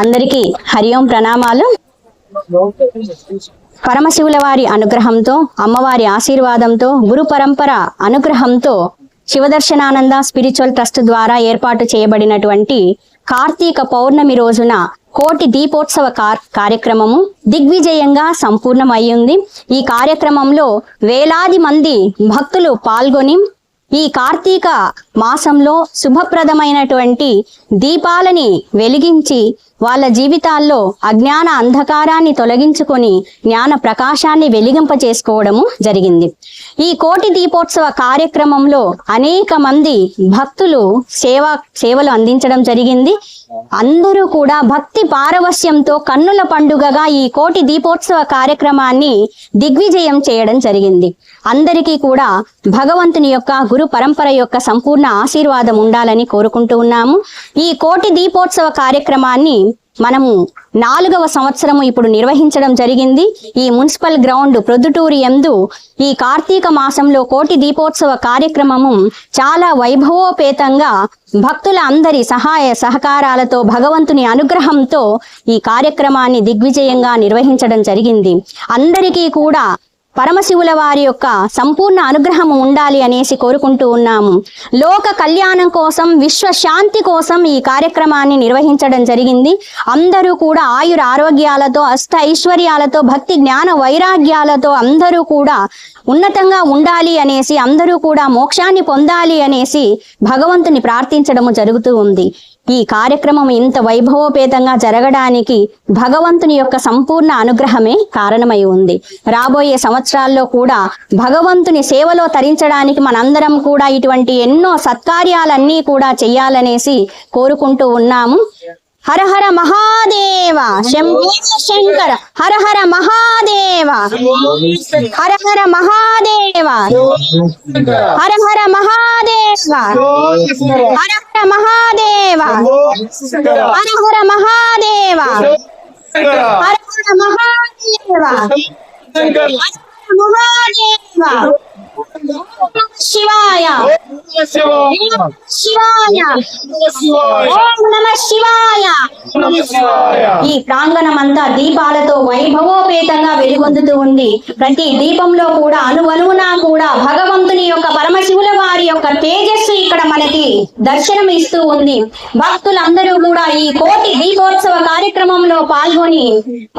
అందరికీ హరి ఓం ప్రణామాలు. పరమశివుల వారి అనుగ్రహంతో అమ్మవారి ఆశీర్వాదంతో గురు పరంపర అనుగ్రహంతో శివదర్శనానంద స్పిరిచువల్ ట్రస్ట్ ద్వారా ఏర్పాటు చేయబడినటువంటి కార్తీక పౌర్ణమి రోజున కోటి దీపోత్సవ కార్యక్రమము దిగ్విజయంగా సంపూర్ణమయ్యింది. ఈ కార్యక్రమంలో వేలాది మంది భక్తులు పాల్గొని ఈ కార్తీక మాసంలో శుభప్రదమైనటువంటి దీపాలని వెలిగించి వాళ్ళ జీవితాల్లో అజ్ఞాన అంధకారాన్ని తొలగించుకొని జ్ఞాన ప్రకాశాన్ని వెలిగింప చేసుకోవడము జరిగింది. ఈ కోటి దీపోత్సవ కార్యక్రమంలో అనేక మంది భక్తులు సేవ సేవలు అందించడం జరిగింది. అందరూ కూడా భక్తి పారవస్యంతో కన్నుల పండుగగా ఈ కోటి దీపోత్సవ కార్యక్రమాన్ని దిగ్విజయం చేయడం జరిగింది. అందరికీ కూడా భగవంతుని యొక్క గురు పరంపర యొక్క సంపూర్ణ ఆశీర్వాదం ఉండాలని కోరుకుంటూ ఉన్నాము. ఈ కోటి దీపోత్సవ కార్యక్రమాన్ని మనము నాలుగవ సంవత్సరము ఇప్పుడు నిర్వహించడం జరిగింది. ఈ మున్సిపల్ గ్రౌండ్ ప్రొద్దుటూరి ఎందు ఈ కార్తీక మాసంలో కోటి దీపోత్సవ కార్యక్రమము చాలా వైభవోపేతంగా భక్తుల అందరి సహాయ సహకారాలతో భగవంతుని అనుగ్రహంతో ఈ కార్యక్రమాన్ని దిగ్విజయంగా నిర్వహించడం జరిగింది. అందరికీ కూడా పరమశివుల వారి యొక్క సంపూర్ణ అనుగ్రహం ఉండాలి అనేసి కోరుకుంటూ ఉన్నాము. లోక కళ్యాణం కోసం విశ్వశాంతి కోసం ఈ కార్యక్రమాన్ని నిర్వహించడం జరిగింది. అందరూ కూడా ఆయుర ఆరోగ్యాలతో అష్ట ఐశ్వర్యాలతో భక్తి జ్ఞాన వైరాగ్యాలతో అందరూ కూడా ఉన్నతంగా ఉండాలి అనేసి అందరూ కూడా మోక్షాన్ని పొందాలి అనేసి భగవంతుని ప్రార్థించడము జరుగుతూ ఉంది. ఈ కార్యక్రమం ఇంత వైభవోపేతంగా జరగడానికి భగవంతుని యొక్క సంపూర్ణ అనుగ్రహమే కారణమై ఉంది. రాబోయే సంవత్సరాల్లో కూడా భగవంతుని సేవలో తరించడానికి మనందరం కూడా ఇటువంటి ఎన్నో సత్కార్యాలన్నీ కూడా చెయ్యాలనేసి కోరుకుంటూ ఉన్నాము. హర హర మహాదేవ శంభో శంకర హర హర మహాదేవ హర హర మహాదేవ హర హర మహాదేవ హర హర మహాదేవ హర హర మహాదేవ హర హర మహాదేవ మహాదేవ శివాయ. శివాయ ఓం నమ శివాయ. ఈ ప్రాంగణం అంతా దీపాలతో వైభవోపేతంగా వెలుగొందుతూ ఉంది. ప్రతి దీపంలో కూడా అనువనువునా కూడా భగవంతుని యొక్క పరమశివుల వారి యొక్క తేజస్సు ఇక్కడ మనకి దర్శనం ఇస్తూ ఉంది. భక్తులందరూ కూడా ఈ కోటి దీపోత్సవ కార్యక్రమంలో పాల్గొని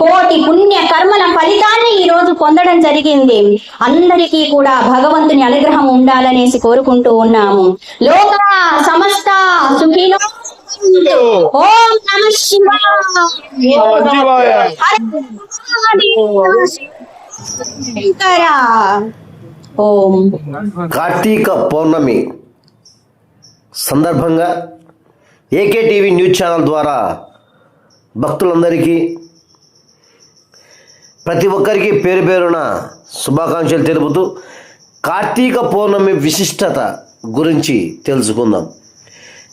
కోటి పుణ్య కర్మల ఫలితాన్ని ఈ రోజు పొందడం జరిగింది. అందరికీ కూడా భగవంతుని అనుగ్రహం ఉండాలనేసి కోరుకుంటూ ఉన్నాము. లోక సమస్త సుఖినో ఓం నమ శివాయ. శివాయ. హర మహాదేవ శంకర ఓం. కార్తీక పౌర్ణమి సందర్భంగా ఏకే టీవీ న్యూస్ ఛానల్ ద్వారా భక్తులందరికీ ప్రతి ఒక్కరికి పేరు పేరున శుభాకాంక్షలు తెలుపుతూ కార్తీక పౌర్ణమి విశిష్టత గురించి తెలుసుకుందాం.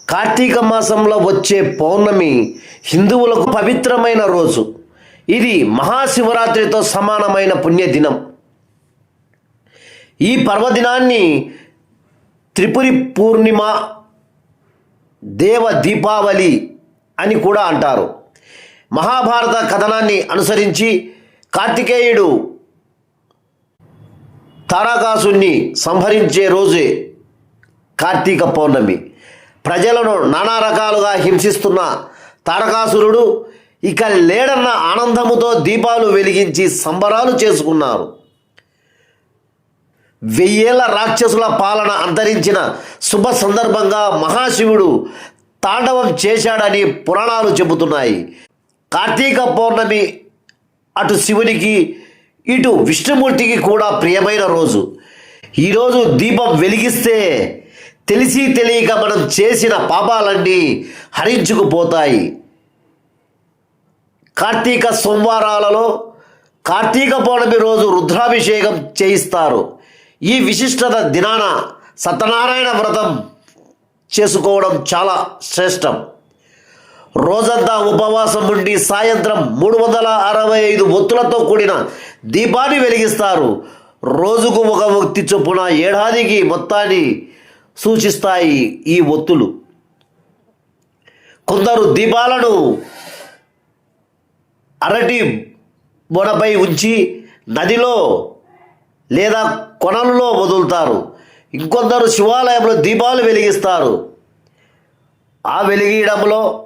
కార్తీక మాసంలో వచ్చే పౌర్ణమి హిందువులకు పవిత్రమైన రోజు. ఇది మహాశివరాత్రితో సమానమైన పుణ్యదినం. ఈ పర్వదినాన్ని త్రిపురి పూర్ణిమ దేవ దీపావళి అని కూడా అంటారు. మహాభారత కథనాన్ని అనుసరించి కార్తికేయుడు తారాకాసుని సంహరించే రోజే కార్తీక పౌర్ణమి. ప్రజలను నానా రకాలుగా హింసిస్తున్న తారకాసురుడు ఇక లేడన్న ఆనందముతో దీపాలు వెలిగించి సంబరాలు చేసుకున్నారు. వెయ్యేళ్ళ రాక్షసుల పాలన అంతరించిన శుభ సందర్భంగా మహాశివుడు తాండవం చేశాడని పురాణాలు చెబుతున్నాయి. కార్తీక పౌర్ణమి అటు శివునికి ఇటు విష్ణుమూర్తికి కూడా ప్రియమైన రోజు. ఈరోజు దీపం వెలిగిస్తే తెలిసి తెలియక మనం చేసిన పాపాలన్నీ హరించుకుపోతాయి. కార్తీక సోమవారాలలో కార్తీక పౌర్ణమి రోజు రుద్రాభిషేకం చేయిస్తారు. ఈ విశిష్టత దినాన సత్యనారాయణ వ్రతం చేసుకోవడం చాలా శ్రేష్టం. రోజంతా ఉపవాసం ఉండి సాయంత్రం మూడు వందల అరవై ఐదు ఒత్తులతో కూడిన దీపాన్ని వెలిగిస్తారు. రోజుకు ఒక వ్యక్తి చొప్పున ఏడాదికి మొత్తాన్ని సూచిస్తాయి ఈ ఒత్తులు. కొందరు దీపాలను అరటి బొడపై ఉంచి నదిలో లేదా కొనలలో వదులుతారు. ఇంకొందరు శివాలయంలో దీపాలు వెలిగిస్తారు. ఆ వెలిగించడంలో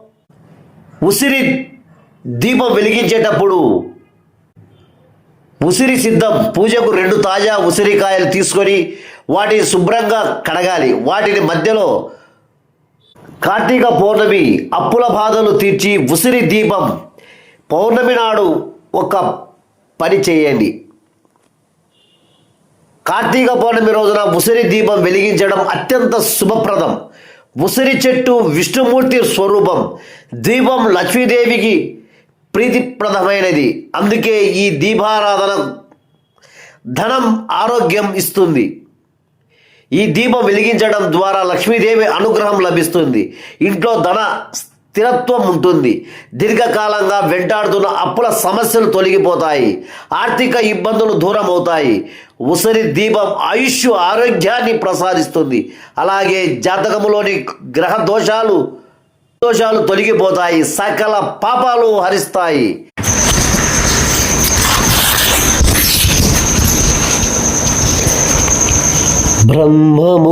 ఉసిరి దీపం వెలిగించేటప్పుడు ఉసిరి సిద్ధం పూజకు రెండు తాజా ఉసిరికాయలు తీసుకొని వాటిని శుభ్రంగా కడగాలి. వాటిని మధ్యలో కార్తీక పౌర్ణమి అప్పుల బాధలు తీర్చి ఉసిరి దీపం పౌర్ణమి నాడు ఒక పని చేయండి. కార్తీక పౌర్ణమి రోజున ఉసిరి దీపం వెలిగించడం అత్యంత శుభప్రదం. ఉసిరి చెట్టు విష్ణుమూర్తి స్వరూపం. దీపం లక్ష్మీదేవికి ప్రీతిప్రదమైనది. అందుకే ఈ దీపారాధన ధనం ఆరోగ్యం ఇస్తుంది. ఈ దీపం వెలిగించడం ద్వారా లక్ష్మీదేవి అనుగ్రహం లభిస్తుంది. ఇంట్లో ధన స్థిరత్వం ఉంటుంది. దీర్ఘకాలంగా వెంటాడుతున్న అప్పుల సమస్యలు తొలగిపోతాయి. ఆర్థిక ఇబ్బందులు దూరం అవుతాయి ఉసిరి దీపం ఆయుష్ ఆరోగ్యాన్ని ప్రసాదిస్తుంది. అలాగే జాతకములోని గ్రహ దోషాలు దోషాలు తొలగిపోతాయి. సకల పాపాలు హరిస్తాయి. బ్రహ్మము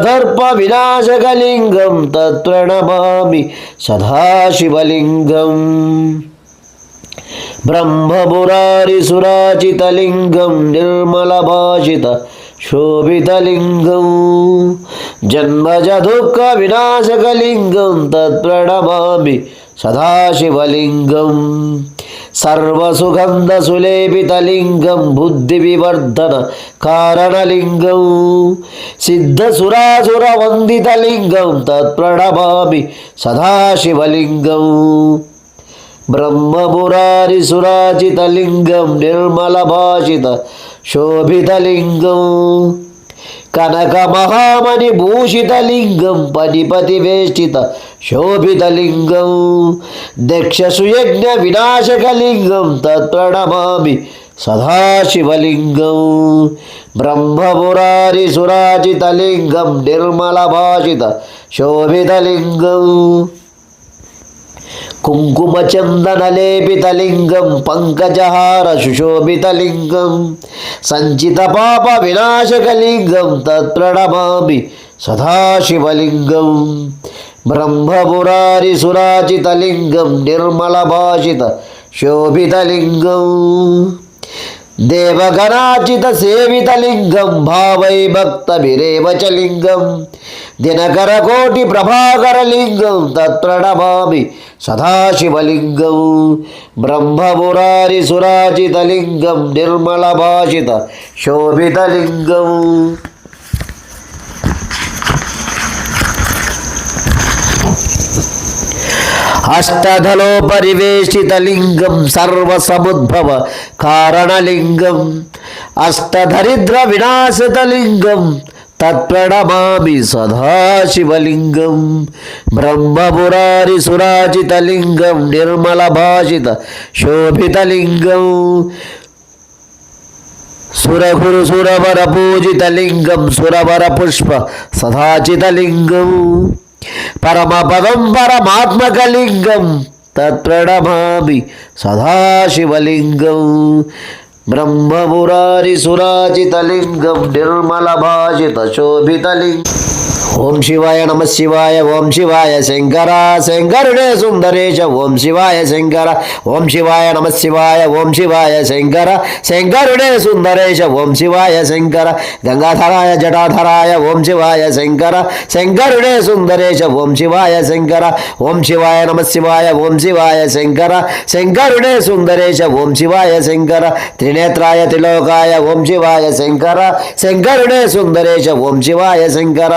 దుఃఖ వినాశకలింగం తత్ప్రణమామి సదాశివలింగం దేవముని ప్రవరాచితలింగం కామదహన కరుణాకరలింగం రావణదర్ప వినాశకలింగం తత్ప్రణమామి సదాశివలింగం బ్రహ్మమురారిసురాచితలింగం నిర్మలభాషిత శోభితలింగం జన్మజ దుఃఖ వినాశకలింగం తత్ప్రణమామి సదాశివలింగం సర్వసుగంధసులేపితలింగం బుద్ధివివర్ధన కారణలింగం సిద్ధసురాసురవందితలింగం సదాశివలింగం బ్రహ్మమురారిసురాచితలింగం నిర్మలభాషిత శోభితలింగం కనకమహామణి భూషితలింగం పనిపతి వేష్టిత శోభితలింగం దక్షసుయజ్ఞ వినాశకలింగం తత్ప్రణమామి సదాశివలింగం బ్రహ్మమురారిసురాచితలింగం నిర్మలభాషిత శోభితలింగం కుంకుమచందనలేపితలింగం పంకజహార సుశోభితలింగం సంచిత పాప వినాశకలింగం తత్ప్రణమామి సదాశివలింగం బ్రహ్మపురారిసురాచితలింగం నిర్మలభాషిత శోభితలింగం దేవగణాచిత సేవితలింగం భావై భక్తభిరేవ చ దినకరకోటి దినకర కోటి ప్రభాకరలింగం తత్ప్రణమామి సదాశివలింగం బ్రహ్మమురారి సురాచితలింగం నిర్మలభాషిత శోభితలింగం అష్టధలో పరివేషితలింగం సర్వసముద్భవ కారణలింగం అష్టదరిద్ర వినాశితలింగం తత్ప్రణమామి సదాశివలింగం బ్రహ్మపురారి సురాజితలింగం నిర్మల భాషిత శోభితలింగం సురగురు సురవర పూజితలింగం సురవర పుష్ప సదాచితలింగం పరమపదం పరమాత్మకలింగం తత్ప్రణమామి సదాశివలింగం. బ్రహ్మమురారి సురాజితలింగం నిర్మల భాషిత శోభితలింగం ఓం శివాయ నమ శివాయ ఓం శివాయ శంకర శంకరుడే సుందరేశ ఓం శివాయ శంకర ఓం శివాయ నమ శివాయ ఓం శివాయ శంకర శంకరుడే సుందరేశ ఓం శివాయ శంకర గంగాధరాయ జటాధరాయ ఓం శివాయ శంకర శంకరుడే సుందరేశ ఓం శివాయ శంకర ఓం శివాయ నమ శివాయ ఓం శివాయ శంకర శంకరుడే సుందరేశ ఓం శివాయ శంకర త్రినేత్రాయ త్రిలోకాయ ఓం శివాయ శంకర శంకరుడే సుందరేశ ఓం శివాయ శంకర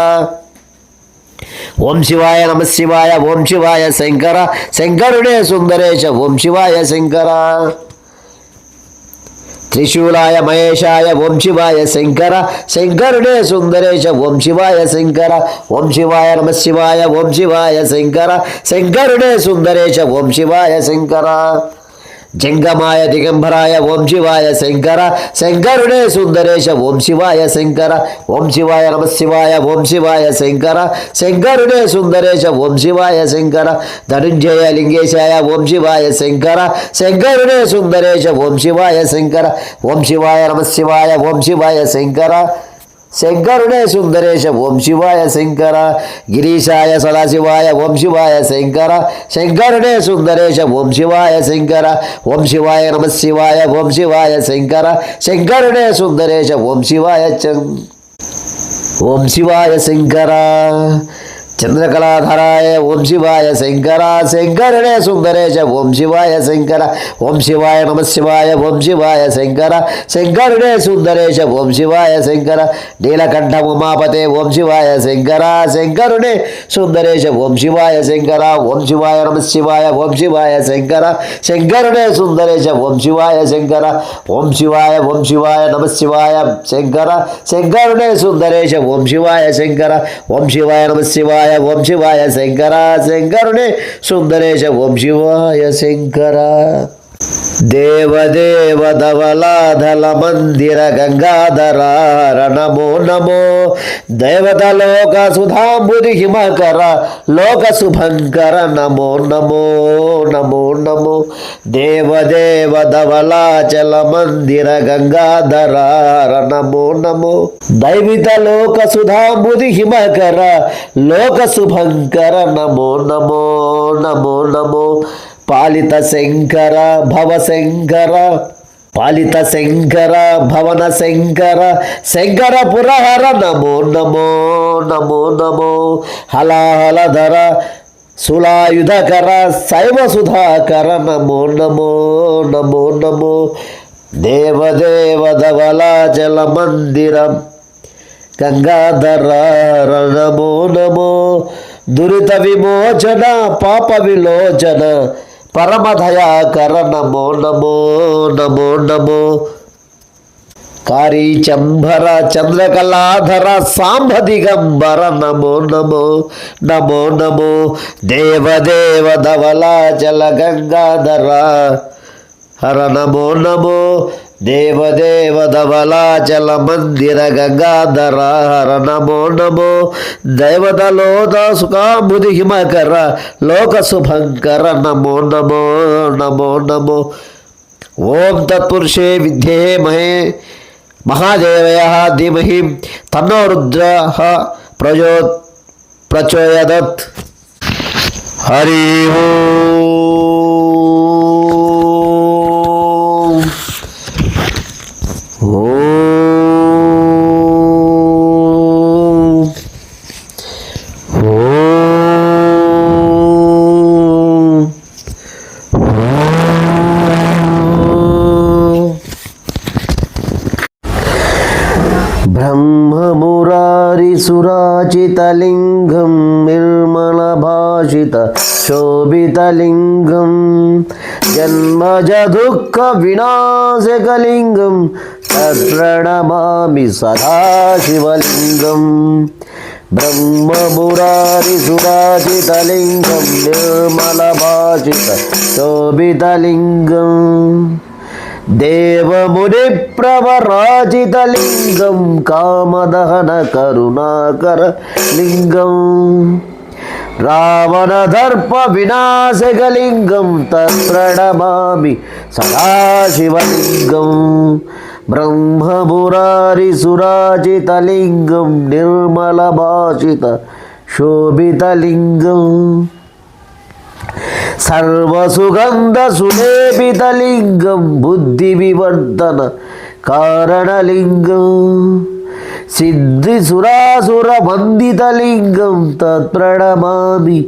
ఓం శివాయ నమ శివాయ ఓం శివాయ శంకర శంకరుడే సుందరేశ ఓం శివాయ శంకర. త్రిశూలాయ మహేశాయ ఓం శివాయ శంకర శంకరుడే సుందరేశ ఓం శివాయ శంకర ఓం శివాయ నమ శివాయ ఓం శివాయ శంకర శంకరుడే సుందరేశ ఓం శివాయ శంకర. జంగమాయ దిగంబరాయ ఓం శివాయ శంకర శంకరుడే సుందరేశ ఓం శివాయ శంకర ఓం శివాయ నమ శివాయ ఓం శివాయ శంకర శంకరుడే సుందరేశ ఓం శివాయ శంకర ధనుంజయ లింగేశాయ ఓం శివాయ శంకర శంకరుడే సుందరేశ ఓం శివాయ శంకర ఓం శివాయ నమ శివాయ ఓం శివాయ శంకర. శంకరుడే సుందరేశ ఓం శివాయ శంకర గిరీశాయ సదాశివాయ ఓం శివాయ శంకర శంకరుడే సుందరేశ ఓం శివాయ శంకర ఓం శివాయ నమ శివాయ ఓం శివాయ శంకర శంకరుడే సుందరేశ ఓం శివాయ ఓం శివాయ శంకర. చంద్రకళాధరాయ ఓం శివాయ శంకర శంకరుడే సుందరేశ ఓం శివాయ శంకర ఓం శివాయ నమ శివాయ ఓం శివాయ శంకర శంకరుడే సుందరేశ ఓం శివాయ శంకర నీలకంఠ ఉమాపతే ఓం శివాయ శంకర శంకరుడే సుందరేశ ఓం శివాయ శంకర ఓం శివాయ నమ శివాయ ఓం శివాయ శంకర శంకరుడే సుందరేశ ఓం శివాయ శంకర ఓం శివాయ ఓం శివాయ నమ శివాయ శంకర శంకరుడే సుందరేశ ఓం శివాయ శంకర ఓం శివాయ నమ శివాయ ఓం శివాయ శంకర శంకరుడే సుందరేశ ఓం శివాయ శంకర దేవదేవ ధవలాధల మందిర గంగాధర నమో నమో దేవతలోక సుధాంబుది హిమకర లోక శుభంకర నమో నమో నమో నమో దేవదేవ ధవలాచల మందిర గంగాధర నమో నమో దైవిత లోక సుధాంబుది హిమకర లోక శుభంకర నమో నమో నమో నమో పాలిత శంకర భవ శంకర పాలిత శంకర భవన శంకర శంకర పురహర నమో నమో నమో నమో హలాహలధర సులాయుధకర శైవ సుధాకర నమో నమో నమో నమో దేవదేవ ధవలాచల మందిరం గంగాధర నమో నమో దురిత విమోచన పాప విలోచన పరమదయాకర నమో నమో నమో నమో. కారీ కారీచంబర చంద్రకళాధర సాంబ దిగంబర నమో నమో నమో నమో. దేవదేవ ధవలాచల గంగాధర. హర నమో నమో. దేవదేవ ధవలాచల మందిర గంగాధర హర నమో నమో దైవతలోద సుఖాంబుది హిమకర లోక శుభంకర నమో నమో నమో నమో ఓం తత్పురుషే విద్యేమహే మహాదేవయ ధీమహి తన్నో రుద్ర ప్రచో ప్రచోదత్ హరి ఓం ब्रह्ममुरारिसुराचितलिङ्गं निर्मलभाषितशोभितलिङ्गं जन्मजदुःखविनाशकलिङ्गं शणभामामि सदाशिवलिङ्गं। ब्रह्ममुरारिसुराजितलिङ्गं निर्मलभाषितशोभितलिङ्गम् देवमुनिप्रवराजितलिङ्गं कामदहनकरुणाकर लिङ्गम् रावणदर्पविनाशकलिङ्गं तत्प्रणमामि सदाशिवलिङ्गम् ब्रह्ममुरारिसुराजितलिङ्गं निर्मलभाषित शोभितलिङ्गम् సర్వసుగంధ సులేపితలింగం బుద్ధి వివర్ధన కారణలింగం. సిద్ధి సురాసుర మందితలింగం తత్ప్రణమామి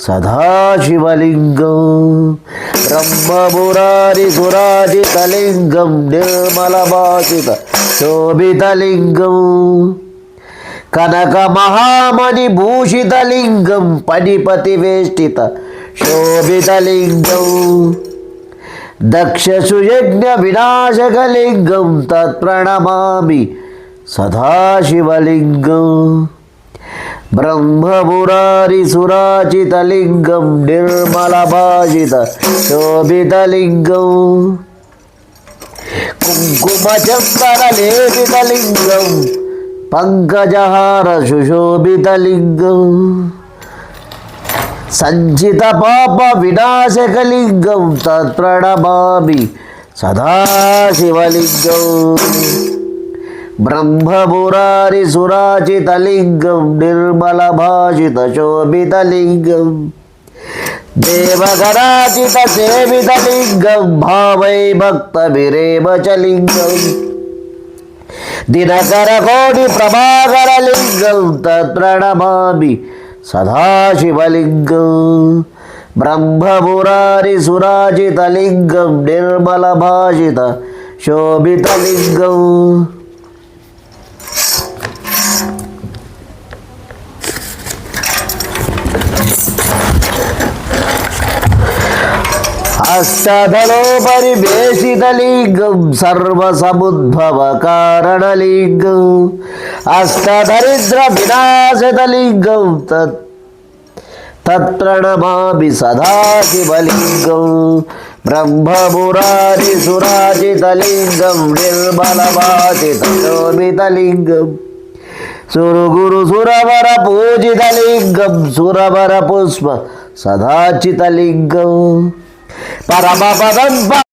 సదాశివలింగం. బ్రహ్మమురారి సురాజితలింగం నిర్మలభాషిత శోభితలింగం. కనక మహామణి భూషితలింగం పనిపతి వేష్టిత శోభితలింగం దక్షసుయజ్ఞ వినాశకలింగం తత్ప్రణమామి సదాశివలింగం బ్రహ్మమురారి సురాచితలింగం నిర్మల శోభితలింగం కుంకుమ పంకజహార సుశోభితలింగం సంచిత పాప వినాశకలింగం తత్ప్రణమామి సదాశివలింగం. బ్రహ్మమురారి సురాచితలింగం నిర్మల భాషిత శోభితలింగం. దేవగరాజిత సేవితలింగం భావై భక్త విరేమ చలింగం. దినకర కోటి ప్రభాకర లింగం తత్ప్రణమామి సదాశివలింగం బ్రహ్మమురారి సురాజితలింగం నిర్మల భాషిత శోభితలింగం. అష్టదలో పరివేశితలింగం సర్వసముద్భవ కారణలింగం అష్టదరిద్ర వినాశతలింగం తత్ తత్ప్రణమామి సదాశివలింగం. బ్రహ్మమురారి సురాజితలింగం నిర్మలవాచిత సురుగురు సురవర పూజితలింగం సురవర పుష్ప సదాచితలింగం 巴巴巴巴巴巴